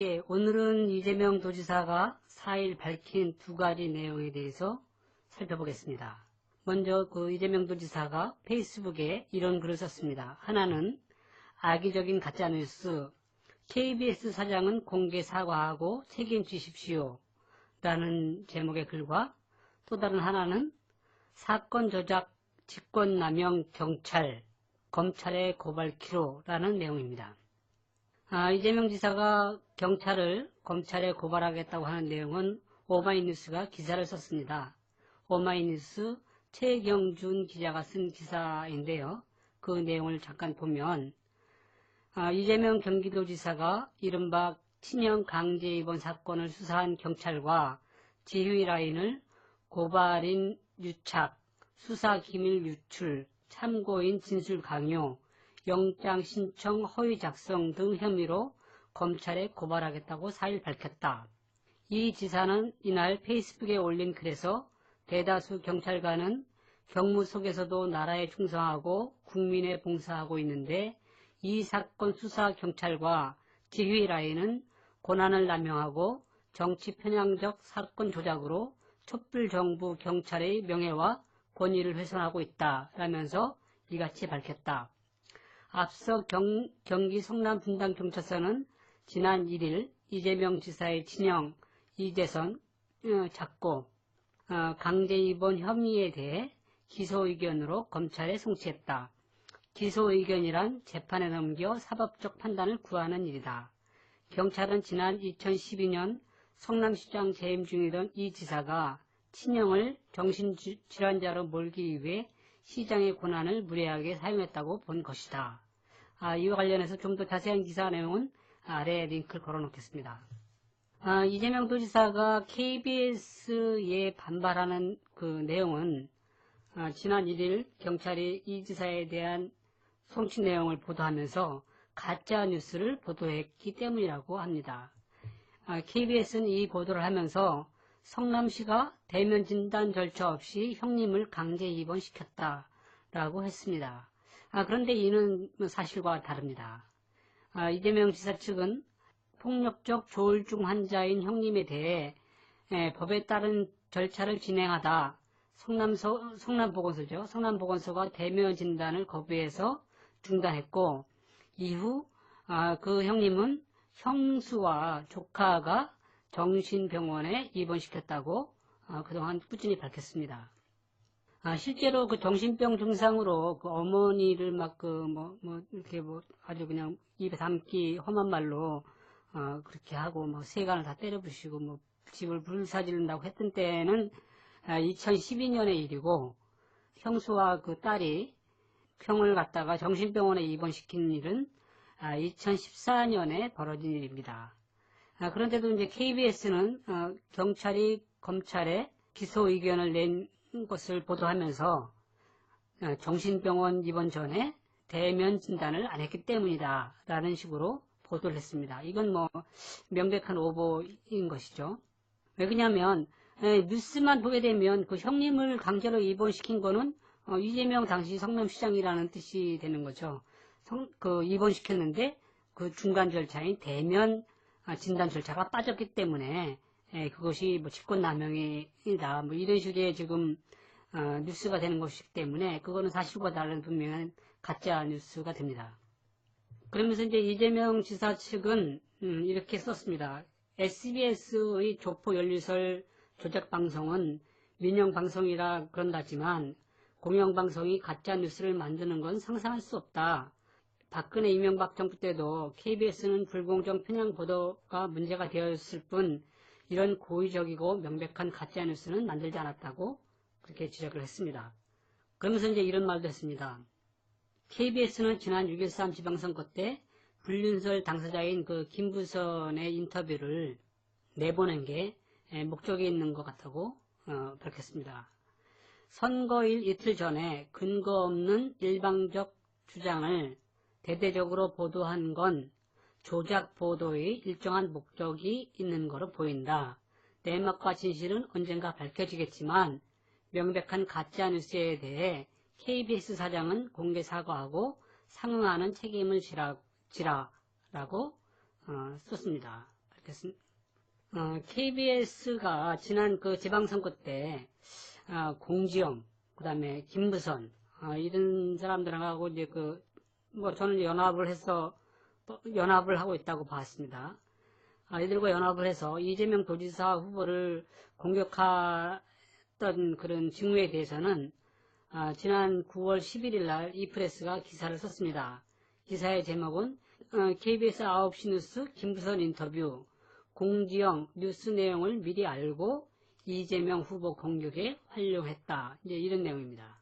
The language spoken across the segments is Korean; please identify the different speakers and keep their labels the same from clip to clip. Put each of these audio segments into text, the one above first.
Speaker 1: 예, 오늘은 이재명 도지사가 4일 밝힌 두 가지 내용에 대해서 살펴보겠습니다. 먼저 그 이재명 도지사가 페이스북에 이런 글을 썼습니다. 하나는 악의적인 가짜뉴스 KBS 사장은 공개 사과하고 책임지십시오 라는 제목의 글과 또 다른 하나는 사건 조작 직권남용 경찰 검찰의 고발 키로라는 내용입니다. 아, 이재명 지사가 경찰을 검찰에 고발하겠다고 하는 내용은 오마이뉴스가 기사를 썼습니다. 오마이뉴스 최경준 기자가 쓴 기사인데요. 그 내용을 잠깐 보면 아, 이재명 경기도지사가 이른바 친형 강제 입원 사건을 수사한 경찰과 지휘 라인을 고발인 유착, 수사 기밀 유출, 참고인 진술 강요, 영장 신청 허위 작성 등 혐의로 검찰에 고발하겠다고 4일 밝혔다. 이 지사는 이날 페이스북에 올린 글에서 대다수 경찰관은 경무 속에서도 나라에 충성하고 국민에 봉사하고 있는데 이 사건 수사 경찰과 지휘 라인은 권한을 남용하고 정치 편향적 사건 조작으로 촛불 정부 경찰의 명예와 권위를 훼손하고 있다 라면서 이같이 밝혔다. 앞서 경, 경기 성남 분당 경찰서는 지난 1일 이재명 지사의 친형 이재선 어, 잡고 어, 강제 입원 혐의에 대해 기소 의견으로 검찰에 송치했다. 기소 의견이란 재판에 넘겨 사법적 판단을 구하는 일이다. 경찰은 지난 2012년 성남시장 재임 중이던 이 지사가 친형을 정신질환자로 몰기 위해 시장의 권한을 무례하게 사용했다고 본 것이다. 아, 이와 관련해서 좀 더 자세한 기사 내용은 아래 링크를 걸어 놓겠습니다. 아, 이재명 도지사가 KBS에 반발하는 그 내용은 아, 지난 1일 경찰이 이 지사에 대한 송치 내용을 보도하면서 가짜 뉴스를 보도했기 때문이라고 합니다. 아, KBS는 이 보도를 하면서 성남시가 대면 진단 절차 없이 형님을 강제 입원시켰다라고 했습니다. 아, 그런데 이는 사실과 다릅니다. 아, 이재명 지사 측은 폭력적 조울증 환자인 형님에 대해 에, 법에 따른 절차를 진행하다 성남서, 성남보건소죠. 성남보건소가 대면 진단을 거부해서 중단했고 이후 아, 그 형님은 형수와 조카가 정신병원에 입원시켰다고 아, 그동안 꾸준히 밝혔습니다. 아, 실제로 그 정신병 증상으로 그 어머니를 막 그 뭐, 뭐, 이렇게 뭐 아주 그냥 입에 담기 험한 말로 어, 그렇게 하고 뭐 세간을 다 때려 부시고 뭐 집을 불사지른다고 했던 때는 아, 2012년의 일이고 형수와 그 딸이 평을 갖다가 정신병원에 입원시킨 일은 아, 2014년에 벌어진 일입니다. 아, 그런데도 이제 KBS는 어, 경찰이 검찰에 기소 의견을 낸 것을 보도하면서 어, 정신병원 입원 전에 대면 진단을 안 했기 때문이다 라는 식으로 보도를 했습니다. 이건 뭐 명백한 오보인 것이죠. 왜 그러냐면 에, 뉴스만 보게 되면 그 형님을 강제로 입원시킨 거는 어, 이재명 당시 성남시장이라는 뜻이 되는 거죠. 성, 그 입원시켰는데 그 중간 절차인 대면 아, 진단 절차가 빠졌기 때문에 에, 그것이 뭐 직권남용이다 뭐 이런 식의 지금 어, 뉴스가 되는 것이기 때문에 그거는 사실과 다른 분명한 가짜 뉴스가 됩니다. 그러면서 이제 이재명 지사 측은 음, 이렇게 썼습니다. SBS의 조포 연리설 조작 방송은 민영 방송이라 그런다지만 공영 방송이 가짜 뉴스를 만드는 건 상상할 수 없다. 박근혜 이명박 정부 때도 KBS는 불공정 편향 보도가 문제가 되었을 뿐 이런 고의적이고 명백한 가짜 뉴스는 만들지 않았다고 그렇게 지적을 했습니다. 그러면서 이제 이런 말도 했습니다. KBS는 지난 6.13 지방선거 때 불륜설 당사자인 그 김부선의 인터뷰를 내보낸 게 목적이 있는 것 같다고 어, 밝혔습니다. 선거일 이틀 전에 근거 없는 일방적 주장을 대대적으로 보도한 건 조작 보도의 일정한 목적이 있는 것으로 보인다. 내막과 진실은 언젠가 밝혀지겠지만 명백한 가짜뉴스에 대해 KBS 사장은 공개 사과하고 상응하는 책임을 지라, 지라라고 어, 썼습니다. 좋겠습니다. 어, KBS가 지난 그 지방선거 때 어, 공지영, 그 다음에 김부선 어, 이런 사람들하고 이제 그 뭐 저는 연합을 해서 또 연합을 하고 있다고 봤습니다. 아, 이들과 연합을 해서 이재명 도지사 후보를 공격했던 그런 직무에 대해서는 아, 지난 9월 11일 날 이프레스가 기사를 썼습니다. 기사의 제목은 어, KBS 9시 뉴스 김부선 인터뷰 공지영 뉴스 내용을 미리 알고 이재명 후보 공격에 활용했다. 이제 이런 내용입니다.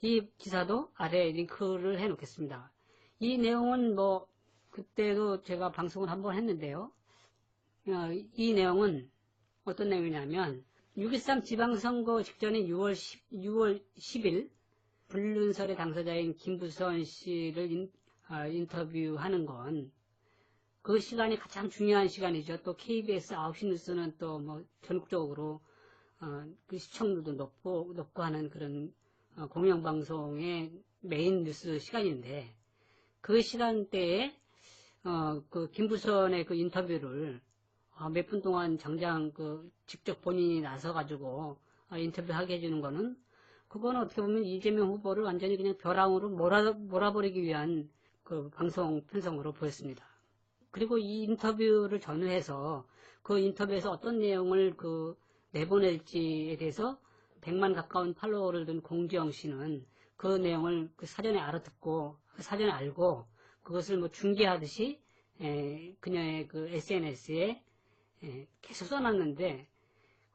Speaker 1: 이 기사도 아래에 링크를 해 놓겠습니다. 이 내용은 뭐 그때도 제가 방송을 한번 했는데요. 어, 이 내용은 어떤 내용이냐면 6.13 지방선거 직전인 6월, 10, 6월 10일 불륜설의 당사자인 김부선 씨를 인, 어, 인터뷰하는 건 그 시간이 가장 중요한 시간이죠. 또 KBS 9시 뉴스는 또 뭐 전국적으로 어, 그 시청률도 높고 높고 하는 그런 어, 공영방송의 메인 뉴스 시간인데 그 시간대에 어, 그 김부선의 그 인터뷰를 어, 몇분 동안 정장 그 직접 본인이 나서 가지고 어, 인터뷰하게 해주는 거는 그거는 어떻게 보면 이재명 후보를 완전히 그냥 벼랑으로 몰아, 몰아버리기 위한 그 방송 편성으로 보였습니다. 그리고 이 인터뷰를 전후해서 그 인터뷰에서 어떤 내용을 그 내보낼지에 대해서 100만 가까운 팔로워를 둔 공지영 씨는 그 내용을 그 사전에 알아듣고 그 사전에 알고 그것을 뭐 중계하듯이 에, 그녀의 그 SNS에 에, 계속 써놨는데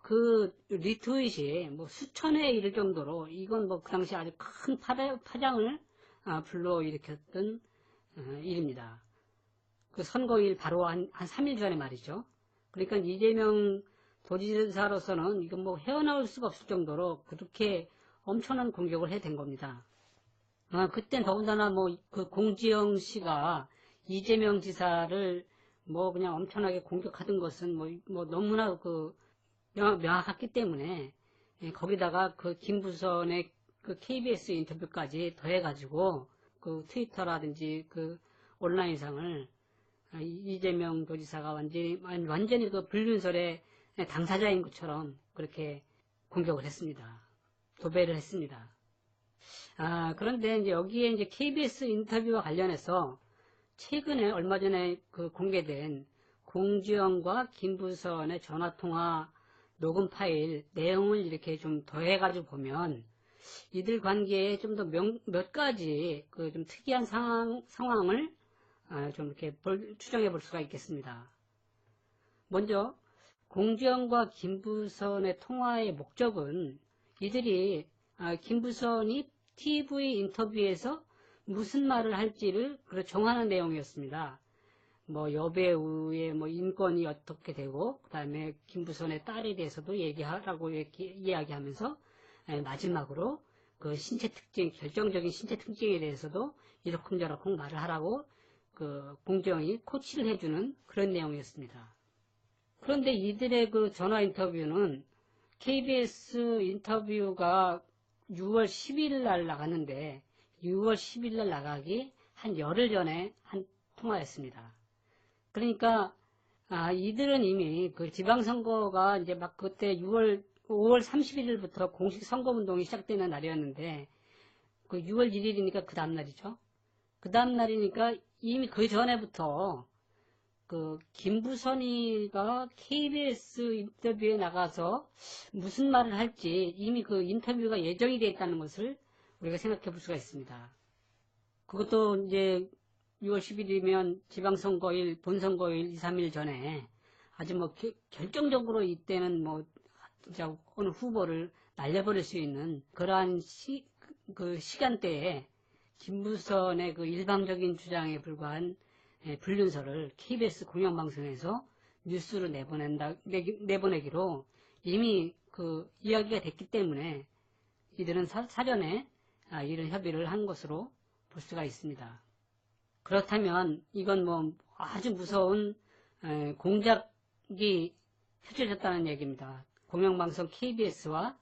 Speaker 1: 그 리트윗이 뭐 수천 회에 이를 정도로 이건 뭐 그 당시 아주 큰 파장, 파장을 아, 불러일으켰던 어, 일입니다. 그 선거일 바로 한, 한 3일 전에 말이죠. 그러니까 이재명 도지사로서는 이건 뭐 헤어나올 수가 없을 정도로 그렇게 엄청난 공격을 해댄 겁니다. 아, 그땐 더군다나 뭐 그 공지영 씨가 이재명 지사를 뭐 그냥 엄청나게 공격하던 것은 뭐, 뭐 너무나 그 명, 명확했기 때문에 예, 거기다가 그 김부선의 그 KBS 인터뷰까지 더해가지고 그 트위터라든지 그 온라인상을 아, 이재명 도지사가 완전히 완전히 그 불륜설의 당사자인 것처럼 그렇게 공격을 했습니다. 도배를 했습니다. 아, 그런데 이제 여기에 이제 KBS 인터뷰와 관련해서 최근에 얼마 전에 그 공개된 공지영과 김부선의 전화통화 녹음 파일 내용을 이렇게 좀 더해가지고 보면 이들 관계에 좀 더 몇 가지 그 좀 특이한 상황, 상황을 아, 좀 이렇게 볼, 추정해 볼 수가 있겠습니다. 먼저 공지영과 김부선의 통화의 목적은 이들이 아, 김부선이 TV 인터뷰에서 무슨 말을 할지를 정하는 내용이었습니다. 뭐 여배우의 뭐 인권이 어떻게 되고 그다음에 김부선의 딸에 대해서도 얘기하라고 얘기, 이야기하면서 예, 마지막으로 그 신체 특징 결정적인 신체 특징에 대해서도 이러쿵저러쿵 말을 하라고 그 공정이 코치를 해주는 그런 내용이었습니다. 그런데 이들의 그 전화 인터뷰는 KBS 인터뷰가 6월 10일 날 나갔는데 6월 10일 날 나가기 한 열흘 전에 한 통화였습니다. 그러니까 아, 이들은 이미 그 지방선거가 이제 막 그때 6월 5월 31일부터 공식 선거운동이 시작되는 날이었는데 그 6월 1일이니까 그 다음 날이죠. 그 다음 날이니까 이미 그 전에부터 그 김부선이가 KBS 인터뷰에 나가서 무슨 말을 할지 이미 그 인터뷰가 예정이 되어 있다는 것을 우리가 생각해 볼 수가 있습니다. 그것도 이제 6월 10일이면 지방선거일, 본선거일 2, 3일 전에 아주 뭐 게, 결정적으로 이때는 뭐 진짜 어느 후보를 날려버릴 수 있는 그러한 시, 그 시간대에 김부선의 그 일방적인 주장에 불과한 예, 불륜설을 KBS 공영방송에서 뉴스로 내보낸다, 내보내기로 이미 그 이야기가 됐기 때문에 이들은 사, 전에 아, 이런 협의를 한 것으로 볼 수가 있습니다. 그렇다면 이건 뭐 아주 무서운 에, 공작이 펼쳐졌다는 얘기입니다. 공영방송 KBS와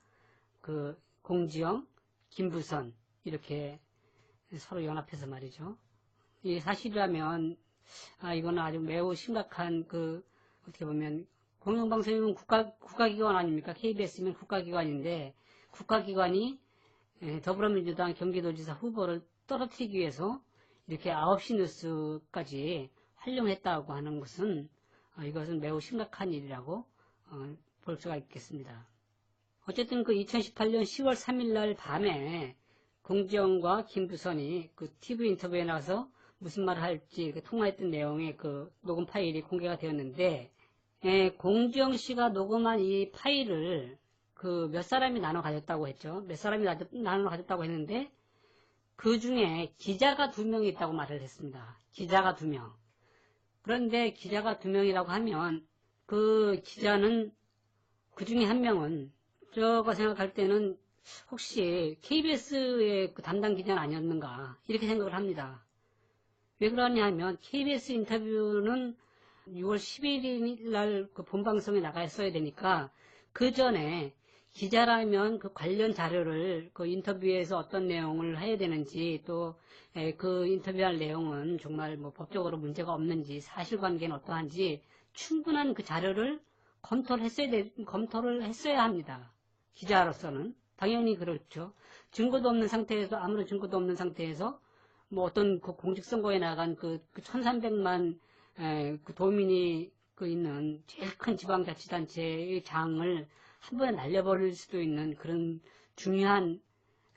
Speaker 1: 그 공지영, 김부선 이렇게 서로 연합해서 말이죠. 이 사실이라면 아, 이거는 아주 매우 심각한 그 어떻게 보면 공영방송이면 국가, 국가기관 아닙니까? KBS면 국가기관인데 국가기관이 예, 더불어민주당 경기도지사 후보를 떨어뜨리기 위해서 이렇게 9시 뉴스까지 활용했다고 하는 것은 어, 이것은 매우 심각한 일이라고 어, 볼 수가 있겠습니다. 어쨌든 그 2018년 10월 3일 날 밤에 공지영과 김부선이 그 TV 인터뷰에 나와서 무슨 말을 할지 그 통화했던 내용의 그 녹음 파일이 공개가 되었는데 예, 공지영 씨가 녹음한 이 파일을 그 몇 사람이 나눠 가졌다고 했죠. 몇 사람이 나- 나눠 가졌다고 했는데 그 중에 기자가 두 명이 있다고 말을 했습니다. 기자가 두 명. 그런데 기자가 두 명이라고 하면 그 기자는 그 중에 한 명은 제가 생각할 때는 혹시 KBS의 그 담당 기자는 아니었는가 이렇게 생각을 합니다. 왜 그러냐 하면 KBS 인터뷰는 6월 11일 날 그 본방송에 나갔어야 되니까 그 전에 기자라면 그 관련 자료를 그 인터뷰에서 어떤 내용을 해야 되는지 또 그 인터뷰할 내용은 정말 뭐 법적으로 문제가 없는지 사실관계는 어떠한지 충분한 그 자료를 검토를 했어야 돼, 검토를 했어야 합니다. 기자로서는 당연히 그렇죠. 증거도 없는 상태에서 아무런 증거도 없는 상태에서 뭐 어떤 그 공직선거에 나간 그, 그 1300만 에, 그 도민이 그 있는 제일 큰 지방자치단체의 장을 한 번에 날려버릴 수도 있는 그런 중요한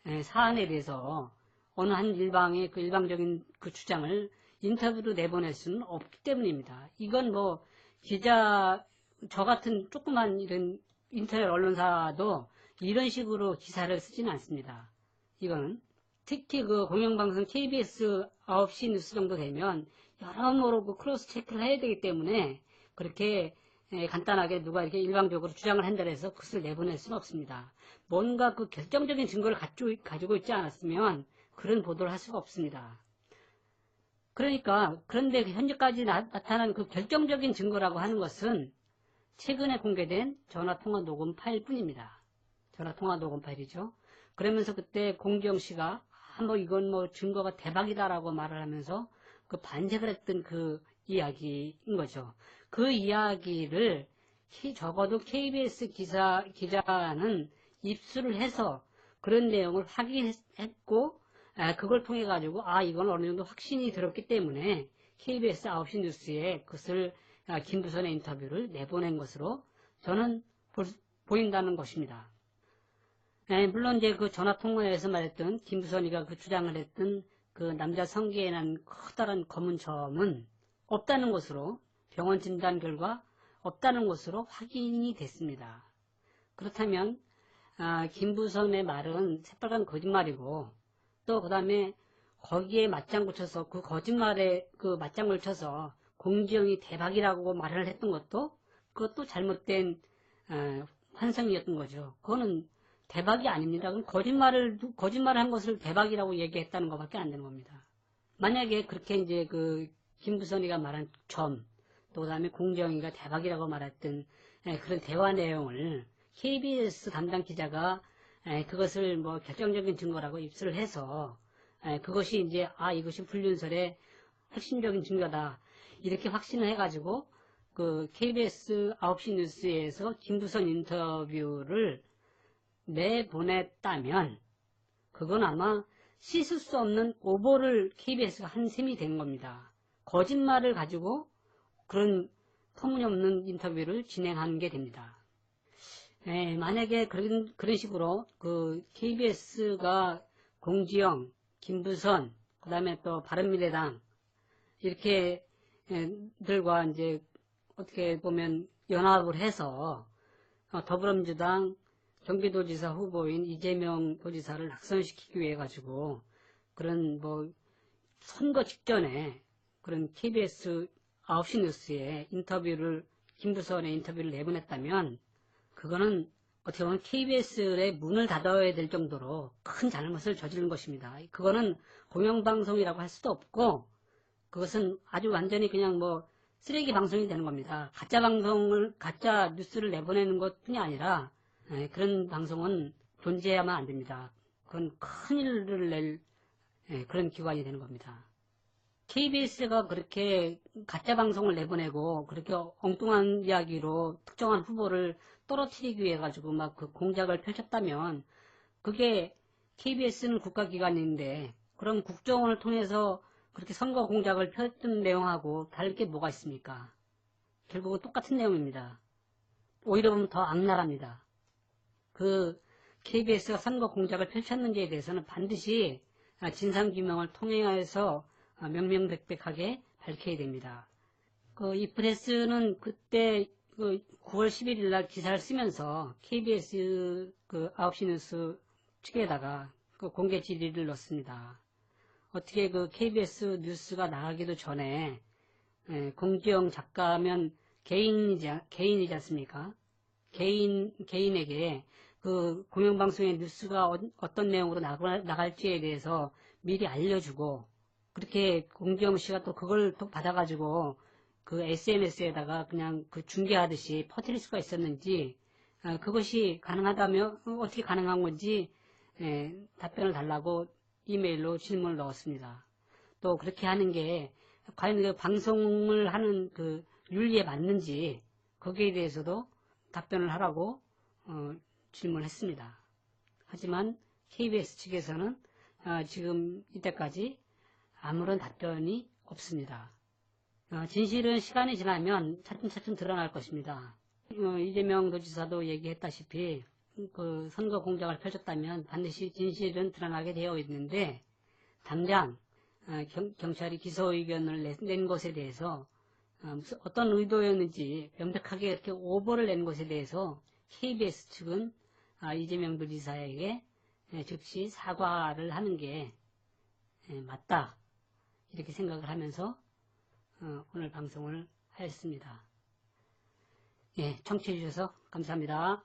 Speaker 1: 에, 사안에 대해서 어느 한 일방의 그 일방적인 그 주장을 인터뷰로 내보낼 수는 없기 때문입니다. 이건 뭐 기자 저 같은 조그만 이런 인터넷 언론사도 이런 식으로 기사를 쓰지는 않습니다. 이거는 특히 그 공영방송 KBS 9시 뉴스 정도 되면 여러모로 그 크로스 체크를 해야 되기 때문에 그렇게 에, 간단하게 누가 이렇게 일방적으로 주장을 한다 해서 그것을 내보낼 수는 없습니다. 뭔가 그 결정적인 증거를 가지고, 있지 않았으면 그런 보도를 할 수가 없습니다. 그러니까 그런데 현재까지 나, 타난그 결정적인 증거라고 하는 것은 최근에 공개된 전화통화 녹음 파일 뿐입니다. 전화통화 녹음 파일이죠. 그러면서 그때 공지영 씨가 아, 뭐 이건 뭐 증거가 대박이다라고 말을 하면서 그 반색을 했던 그 이야기인 거죠. 그 이야기를 적어도 KBS 기사, 기자는 입수를 해서 그런 내용을 확인했고, 아, 그걸 통해 가지고, 아, 이건 어느 정도 확신이 들었기 때문에 KBS 9시 뉴스에 그것을 아, 김부선의 인터뷰를 내보낸 것으로 저는 보인다는 것입니다. 네, 물론 이제 그 전화 통화에서 말했던 김부선이가 그 주장을 했던 그 남자 성기에 난 커다란 검은 점은 없다는 것으로 병원 진단 결과 없다는 것으로 확인이 됐습니다. 그렇다면 아, 김부선의 말은 새빨간 거짓말이고 또 그 다음에 거기에 맞장구 쳐서 그 거짓말에 그 맞장구를 쳐서 공지영이 대박이라고 말을 했던 것도 그것도 잘못된 어, 환상이었던 거죠. 그거는 대박이 아닙니다. 그건 거짓말을 거짓말을 한 것을 대박이라고 얘기했다는 것밖에 안 되는 겁니다. 만약에 그렇게 이제 그 김부선이가 말한 점, 또 그다음에 공정이가 대박이라고 말했던 예, 그런 대화 내용을 KBS 담당 기자가 예, 그것을 뭐 결정적인 증거라고 입수를 해서 예, 그것이 이제 아 이것이 불륜설의 핵심적인 증거다 이렇게 확신을 해가지고 그 KBS 9시 뉴스에서 김부선 인터뷰를 내보냈다면 그건 아마 씻을 수 없는 오보를 KBS가 한 셈이 된 겁니다. 거짓말을 가지고 그런 터무니없는 인터뷰를 진행하는 게 됩니다. 예, 만약에 그런, 그런 식으로 그 KBS가 공지영, 김부선, 그 다음에 또 바른미래당, 이렇게 예, 들과 이제 어떻게 보면 연합을 해서 어, 더불어민주당 경기도지사 후보인 이재명 도지사를 낙선시키기 위해 가지고 그런 뭐 선거 직전에 그런 KBS 9시 뉴스에 인터뷰를 김부선의 인터뷰를 내보냈다면 그거는 어떻게 보면 KBS의 문을 닫아야 될 정도로 큰 잘못을 저지른 것입니다. 그거는 공영방송이라고 할 수도 없고 그것은 아주 완전히 그냥 뭐 쓰레기 방송이 되는 겁니다. 가짜 방송을 가짜 뉴스를 내보내는 것뿐이 아니라 에, 그런 방송은 존재해야만 안 됩니다. 그건 큰일을 낼 에, 그런 기관이 되는 겁니다. KBS가 그렇게 가짜 방송을 내보내고 그렇게 엉뚱한 이야기로 특정한 후보를 떨어뜨리기 위해 가지고 막 그 공작을 펼쳤다면 그게 KBS는 국가기관인데 그럼 국정원을 통해서 그렇게 선거 공작을 펼쳤던 내용하고 다를 게 뭐가 있습니까? 결국은 똑같은 내용입니다. 오히려 보면 더 악랄합니다. 그 KBS가 선거 공작을 펼쳤는지에 대해서는 반드시 진상규명을 통해서 명명백백하게 밝혀야 됩니다. 그 이 프레스는 그때 그 9월 11일 날 기사를 쓰면서 KBS 그 9시 뉴스 측에다가 그 공개 질의를 넣습니다. 어떻게 그 KBS 뉴스가 나가기도 전에 예, 공지영 작가면 개인이지, 개인이지 않습니까? 개인, 개인에게 그 공영방송의 뉴스가 어, 떤 내용으로 나갈지에 대해서 미리 알려주고 그렇게 공지영 씨가 또 그걸 또 받아가지고 그 SNS에다가 그냥 그 중계하듯이 퍼뜨릴 수가 있었는지 어, 그것이 가능하다면 어, 어떻게 가능한 건지 예, 답변을 달라고 이메일로 질문을 넣었습니다. 또 그렇게 하는 게 과연 그 방송을 하는 그 윤리에 맞는지 거기에 대해서도 답변을 하라고 어, 질문했습니다. 하지만 KBS 측에서는 어, 지금 이때까지 아무런 답변이 없습니다. 어, 진실은 시간이 지나면 차츰차츰 드러날 것입니다. 어, 이재명 도지사도 얘기했다시피 그 선거 공작을 펼쳤다면 반드시 진실은 드러나게 되어 있는데 당장 어, 경, 찰이 기소 의견을 낸, 낸 것에 대해서 어, 어떤 의도였는지 명백하게 이렇게 오보를 낸 것에 대해서 KBS 측은 아, 이재명 도지사에게 예, 즉시 사과를 하는 게 예, 맞다 이렇게 생각을 하면서 어, 오늘 방송을 하였습니다. 예, 청취해 주셔서 감사합니다.